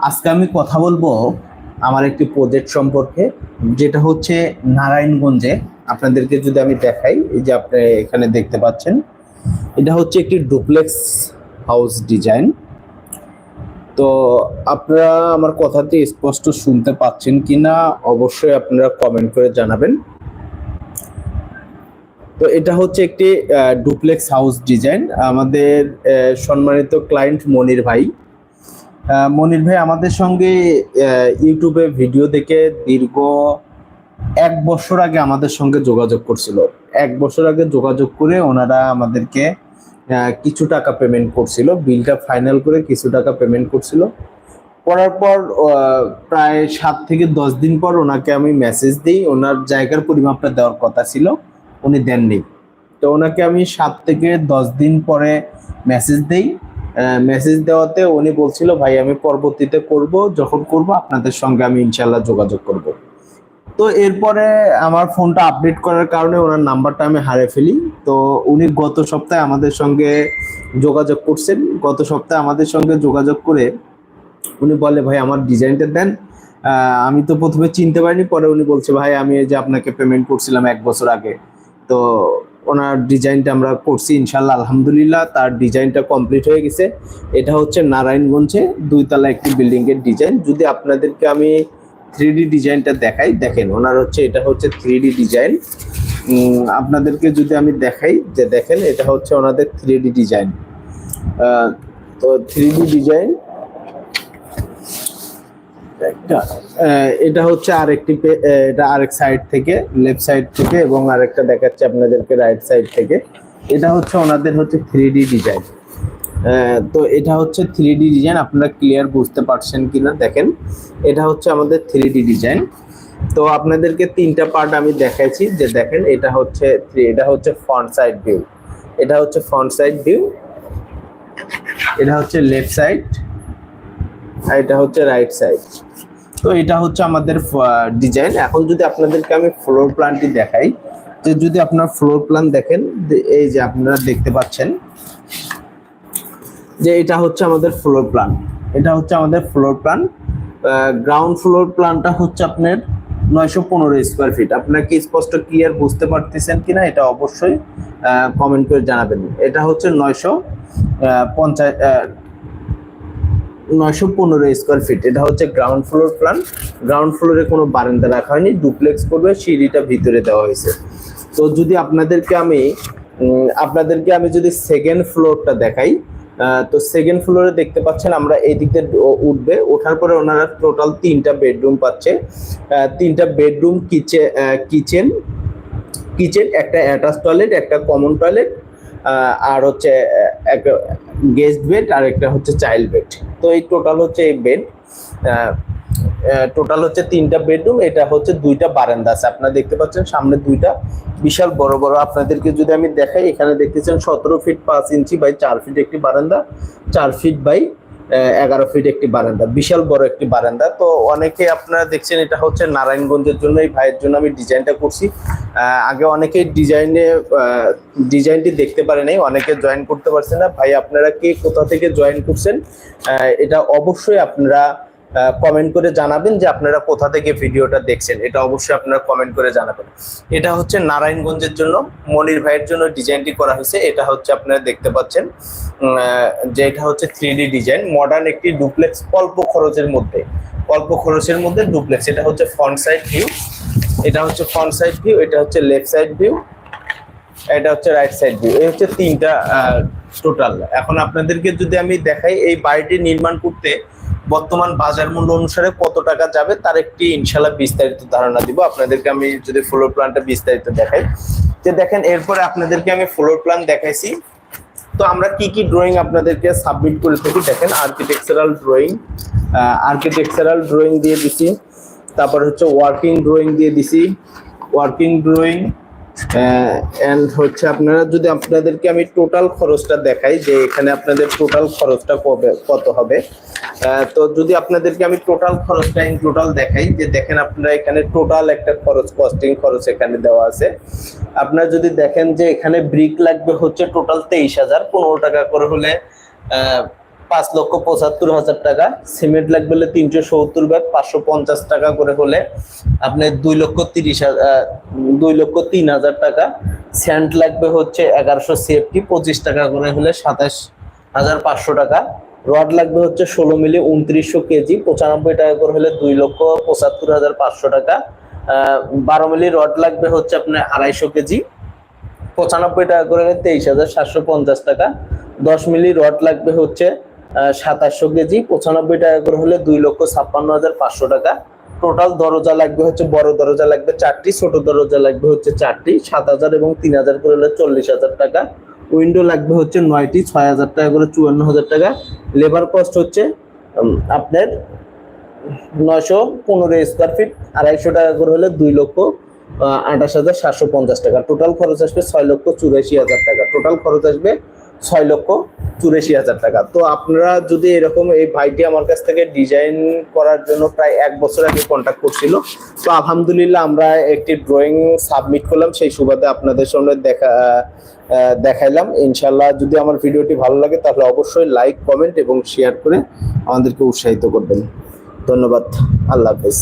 আজকে আমি কথা বলব আমার একটি প্রজেক্ট সম্পর্কে, যেটা হচ্ছে নারায়ণগঞ্জে। আপনাদেরকে যদি আমি দেখাই, এই যে আপনি এখানে দেখতে পাচ্ছেন, এটা হচ্ছে একটি ডুপ্লেক্স হাউস ডিজাইন তো আপনারা আমার কথাটি স্পষ্ট শুনতে পাচ্ছেন কিনা, অবশ্যই আপনারা কমেন্ট করে জানাবেন। তো এটা হচ্ছে একটি ডুপ্লেক্স হাউস ডিজাইন আমাদের সম্মানিত ক্লায়েন্ট মনির ভাই। মনির ভাই, আমাদের সঙ্গে ইউটিউবে ভিডিও দেখে দীর্ঘ এক বছর আগে আমাদের সঙ্গে যোগাযোগ করছিল। এক বছর আগে যোগাযোগ করে ওনারা আমাদেরকে কিছু টাকা পেমেন্ট করছিল। বিলটা ফাইনাল করে কিছু টাকা পেমেন্ট করছিল। করার পর প্রায় সাত থেকে দশ দিন পর ওনাকে আমি মেসেজ দিই। ওনার জায়গার পরিমাপটা দেওয়ার কথা ছিল। উনি দেননি। তো ওনাকে আমি সাত থেকে দশ দিন পরে মেসেজ দেই। মেসেজ দেওয়াতে উনি বলছিল, ভাই, আমি পরবর্তীতে করব, যখন করব, আপনাদের সঙ্গে আমি ইনশাল্লাহ যোগাযোগ করব। তো এরপরে আমার ফোনটা আপডেট করার কারণে ওনার নাম্বারটা আমি হারিয়ে ফেলি। তো উনি গত সপ্তাহে আমাদের সঙ্গে যোগাযোগ করছেন। গত সপ্তাহে আমাদের সঙ্গে যোগাযোগ করে উনি বলে, ভাই, আমার ডিজাইনটা দেন। আমি তো প্রথমে চিনতে পারিনি, পরে উনি বলছে, ভাই, আমি এই যে আপনাকে পেমেন্ট করছিলাম এক বছর আগে। তো ওনার ডিজাইনটা আমরা করছি, ইনশাল্লাহ, আলহামদুলিল্লাহ, তার ডিজাইনটা কমপ্লিট হয়ে গেছে। এটা হচ্ছে নারায়ণগঞ্জে দুইতলা একটি বিল্ডিং এর ডিজাইন। যদি আপনাদেরকে আমি থ্রি ডিজাইনটা দেখাই, দেখেন, ওনার হচ্ছে, এটা হচ্ছে থ্রি ডিজাইন। আপনাদেরকে যদি আমি দেখাই, যে দেখেন, এটা হচ্ছে ওনাদের থ্রি ডিজাইন। তো থ্রি ডিজাইন একটা এটা হচ্ছে আরেকটি আহ, এটা আরেক সাইড থেকে লেফট সাইড থেকে এবং আরেকটা দেখাচ্ছে আপনাদেরকে রাইট সাইড থেকে। এটা হচ্ছে ওনাদের হচ্ছে থ্রি ডি ডিজাইন তো এটা হচ্ছে থ্রি ডি ডিজাইন আপনারা ক্লিয়ার বুঝতে পারছেন কিনা দেখেন। এটা হচ্ছে আমাদের থ্রি ডি ডিজাইন তো আপনাদেরকে তিনটা পার্ট আমি দেখাইছি যে দেখেন এটা হচ্ছে এটা হচ্ছে ফ্রন্ট সাইড ভিউ এটা হচ্ছে ফ্রন্ট সাইড ভিউ এটা হচ্ছে লেফট সাইড আর এটা হচ্ছে রাইট সাইড তো এটা হচ্ছে আমাদের ডিজাইন এখন যদি আপনাদেরকে আমি ফ্লোর প্ল্যানটি দেখাই, যে যদি আপনার ফ্লোর প্ল্যান দেখেন এই যে আপনারা দেখতে পাচ্ছেন, যে এটা হচ্ছে আমাদের ফ্লোর প্ল্যান এটা হচ্ছে আমাদের ফ্লোর প্ল্যান গ্রাউন্ড ফ্লোর প্ল্যানটা হচ্ছে আপনার নয়শো পনেরো স্কোয়ার ফিট আপনারা কি স্পষ্ট ক্লিয়ার বুঝতে পারতেছেন কিনা এটা অবশ্যই কমেন্ট করে জানাবেন। এটা হচ্ছে নয়শো পঞ্চাশ নয়শো পনেরো স্কোয়ার ফিট এটা হচ্ছে গ্রাউন্ড ফ্লোর প্ল্যান গ্রাউন্ড ফ্লোরে কোনো বারান্দা রাখা হয়নি। ডুপ্লেক্স করবে, সিঁড়িটা ভিতরে দেওয়া হয়েছে। তো যদি আপনাদেরকে আমি আপনাদেরকে আমি যদি সেকেন্ড ফ্লোরটা দেখাই তো সেকেন্ড ফ্লোরে দেখতে পাচ্ছেন আমরা এই দিক উঠবে। ওঠার পরে ওনারা টোটাল তিনটা বেডরুম পাচ্ছে। তিনটা বেডরুম কিচেন কিচেন কিচেন একটা অ্যাটাচ টয়লেট একটা কমন টয়লেট আর হচ্ছে গেস্ট বেড আর একটা হচ্ছে চাইল্ড বেড তো এই টোটাল হচ্ছে এই বেড টোটাল হচ্ছে তিনটা বেডরুম এটা হচ্ছে দুইটা বারান্দা আছে। আপনারা দেখতে পাচ্ছেন সামনে দুইটা বিশাল বড় বড়। আপনাদেরকে যদি আমি দেখাই, এখানে দেখতেছেন সতেরো ফিট পাঁচ ইঞ্চি বাই চার ফিট একটি বারান্দা, চার ফিট বাই এগারো ফিট একটি বারান্দা, বিশাল বড় একটি বারান্দা। তো অনেকে আপনারা দেখছেন এটা হচ্ছে নারায়ণগঞ্জের জন্য, এই ভাইয়ের জন্য আমি ডিজাইনটা করছি। আগে অনেকে ডিজাইনে ডিজাইনটি দেখতে পারে নাই, অনেকে জয়েন করতে পারছে না। ভাই, আপনারা কে কোথা থেকে জয়েন করছেন? এটা অবশ্যই আপনারা কমেন্ট করে জানাবেন যে আপনারা কোথা থেকে ভিডিওটা দেখছেন। এটা অবশ্যই আপনারা কমেন্ট করে জানাবেন। এটা হচ্ছে নারায়ণগঞ্জের জন্য, মনির ভাইয়ের জন্য ডিজাইনটি করা হয়েছে। এটা হচ্ছে আপনারা দেখতে পাচ্ছেন যে এটা হচ্ছে থ্রি ডিজাইন মডার্ন একটি ডুপ্লেক্স অল্প খরচের মধ্যে। অল্প খরচের মধ্যে ডুপ্লেক্স এটা হচ্ছে ফ্রন্ট সাইড ভিউ এটা হচ্ছে ফ্রন্ট সাইড ভিউ এটা হচ্ছে লেফট সাইড ভিউ এটা হচ্ছে রাইট সাইড ভিউ এই হচ্ছে তিনটা টোটাল এখন আপনাদেরকে যদি আমি দেখাই, এই বাড়িটি নির্মাণ করতে বর্তমান বাজার মূল্য অনুসারে কত টাকা যাবে তার একটি ইনশাল্লাহ বিস্তারিত ধারণা দিব। আপনাদেরকে আমি যদি ফ্লোর প্ল্যানটা বিস্তারিত দেখাই, যে দেখেন এরপরে আপনাদেরকে আমি ফ্লোর প্ল্যান দেখাইছি। তো আমরা কি কি ড্রয়িং আপনাদেরকে সাবমিট করে থাকি, দেখেন আর্কিটেকচারাল ড্রয়িং আর্কিটেকচারাল ড্রয়িং দিয়ে দিছি। তারপর হচ্ছে ওয়ার্কিং ড্রয়িং দিয়ে দিছি। ওয়ার্কিং ড্রয়িং এন্ড হচ্ছে আপনারা যদি আপনাদেরকে আমি টোটাল খরচটা দেখাই যে এখানে আপনাদের টোটাল খরচটা কবে, কত হবে তো যদি আপনাদেরকে আমি টোটাল খরচটা ইন টোটাল দেখাই যে দেখেন আপনারা এখানে টোটাল একটা খরচ কস্টিং খরচ এখানে দেওয়া আছে। আপনারা যদি দেখেন যে এখানে ব্রিক লাগবে হচ্ছে টোটাল তেইশ হাজার, পনেরো টাকা করে হলে পাঁচ লক্ষ পঁচাত্তর হাজার টাকা। সিমেন্ট লাগবে হলে তিনশো সত্তর ব্যাগ, পাঁচশো পঞ্চাশ টাকা করে হলে আপনার দুই লক্ষ তিরিশ দুই লক্ষ তিন হাজার টাকা। স্যান্ড লাগবে হচ্ছে এগারোশো সেফটি, পঁচিশ টাকা করে হলে সাতাশ হাজার পাঁচশো টাকা। রড লাগবে হচ্ছে ষোলো মিলি উনত্রিশশো কেজি, পঁচানব্বই টাকা করে হলে দুই লক্ষ পঁচাত্তর হাজার পাঁচশো টাকা। বারো মিলি রড লাগবে হচ্ছে আপনার আড়াইশো কেজি, পঁচানব্বই টাকা করে হলে তেইশ হাজার সাতশো পঞ্চাশ টাকা। দশ মিলি রড লাগবে হচ্ছে সাতাশশো কেজি, পঁচানব্বই টাকা করে হলে দুই লক্ষ ছাপ্পান্ন হাজার পাঁচশো টাকা। টোটাল দরজা লাগবে হচ্ছে, বড় দরজা লাগবে চারটি, ছোট দরজা লাগবে হচ্ছে চারটি, সাত হাজার এবং তিন হাজার করে হলে চল্লিশ হাজার টাকা। উইন্ডো লাগবে হচ্ছে নয়টি, ছয় হাজার টাকা করে চুয়ান্ন হাজার টাকা। লেবার কস্ট হচ্ছে আপনার নয়শো পনেরো স্কোয়ার ফিট আড়াইশো টাকা করে হলে দুই লক্ষ আঠাশ হাজার সাতশো পঞ্চাশ টাকা। টোটাল খরচ আসবে ছয় লক্ষ চুরাশি হাজার টাকা। টোটাল খরচ আসবে ছয় লক্ষ চুরাশি হাজার টাকা। তো আপনারা যদি এরকম এই ভাইটি আমার কাছ থেকে ডিজাইন করার জন্য প্রায় এক বছর আগে কন্ট্যাক্ট করছিল। তো আলহামদুলিল্লাহ আমরা একটি ড্রয়িং সাবমিট করলাম, সেই সুবাদে আপনাদের সঙ্গে দেখা দেখাইলাম। ইনশাল্লাহ যদি আমার ভিডিওটি ভালো লাগে, তাহলে অবশ্যই লাইক কমেন্ট এবং শেয়ার করে আমাদেরকে উৎসাহিত করবেন। ধন্যবাদ। আল্লাহ হাফেজ।